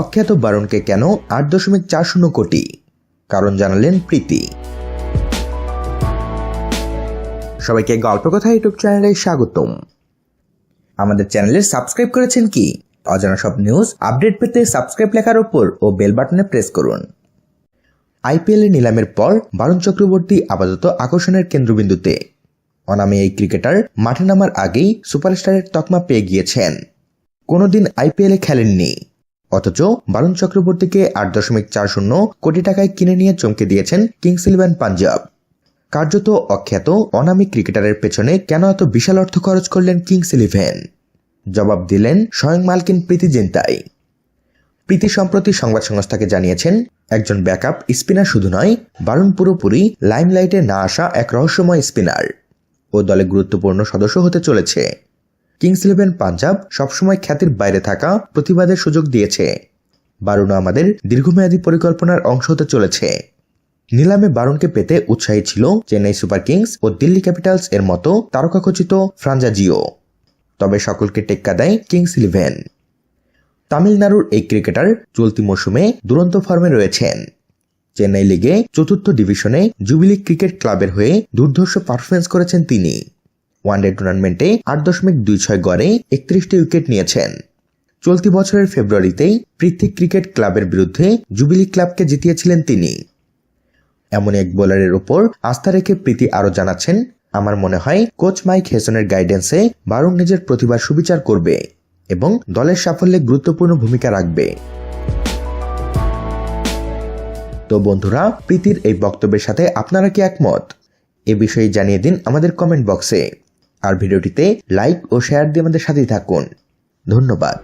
অখ্যাত বারণকে কেন আট দশমিক চার শূন্য কোটি? কারণ জানালেন প্রীতি। সবাইকে গল্প কথা ইউটিউব চ্যানেলে স্বাগতম। আমাদের চ্যানেলে সাবস্ক্রাইব করেছেন কি? অজানা সব নিউজ আপডেট পেতে সাবস্ক্রাইব লেখার ওপর ও বেল বাটনে প্রেস করুন। আইপিএল এ নিলামের পর বারুণ চক্রবর্তী আপাতত আকর্ষণের কেন্দ্রবিন্দুতে। অনামে এই ক্রিকেটার মাঠে নামার আগেই সুপারস্টারের তকমা পেয়ে গিয়েছেন। কোনোদিন আইপিএলে খেলেননি। অথচ বারুণ চক্রবর্তীকে আট দশমিক চার শূন্য কোটি টাকায় কিনে নিয়ে চমকে দিয়েছেন কিংস ইলেভেন পাঞ্জাব। কার্যত অখ্যাত অনামী ক্রিকেটারের পেছনে কেন এত বিশাল অর্থ খরচ করলেন কিংস ইলেভেন জবাব দিলেন স্বয়ং মালকিন প্রীতি জিন্তাই। প্রীতি সম্প্রতি সংবাদ সংস্থাকে জানিয়েছেন, একজন ব্যাকআপ স্পিনার শুধু নয় বারুণ পুরোপুরি লাইমলাইটে না আসা এক রহস্যময় স্পিনার। ও দলে গুরুত্বপূর্ণ সদস্য হতে চলেছে। কিংস ইলেভেন পাঞ্জাব সবসময় খ্যাতির বাইরে থাকা প্রতিবাদের সুযোগ দিয়েছে। বারুণও আমাদের দীর্ঘমেয়াদী পরিকল্পনার অংশ হতে চলেছে। নিলামে বারুণকে পেতে উৎসাহী ছিল চেন্নাই সুপার কিংস ও দিল্লি ক্যাপিটালস এর মতো তারকাখচিত ফ্রাঞ্জাজিও তবে সকলকে টেক্কা দেয় কিংস ইলেভেন তামিলনাড়ুর এই ক্রিকেটার চলতি মৌসুমে দুরন্ত ফর্মে রয়েছেন। চেন্নাই লিগে চতুর্থ ডিভিশনে জুবিলি ক্রিকেট ক্লাবের হয়ে দুর্ধর্ষ পারফরমেন্স করেছেন তিনি। ওয়ানডে টুর্নামেন্টে আট দশমিক দুই ছয় গড়ে একত্রিশটি উইকেট নিয়েছেন। চলতি বছরের ফেব্রুয়ারিতেই পৃথ্বী ক্রিকেট ক্লাবের বিরুদ্ধে জুবিলি ক্লাবকে জিতিয়েছিলেন তিনি। এমন এক বোলারের ওপর আস্থা রেখে প্রীতি আরও জানাচ্ছেন, আমার মনে হয় কোচ মাইক হেসনের গাইডেন্সে বারুণ নিজের প্রতিভার সুবিচার করবে এবং দলের সাফল্যে গুরুত্বপূর্ণ ভূমিকা রাখবে। তো বন্ধুরা, প্রীতির এই বক্তব্যের সাথে আপনারা কি একমত? এ বিষয়ে জানিয়ে দিন আমাদের কমেন্ট বক্সে। আর ভিডিওটিতে লাইক ও শেয়ার দিয়ে আমাদের সাথেই থাকুন। ধন্যবাদ।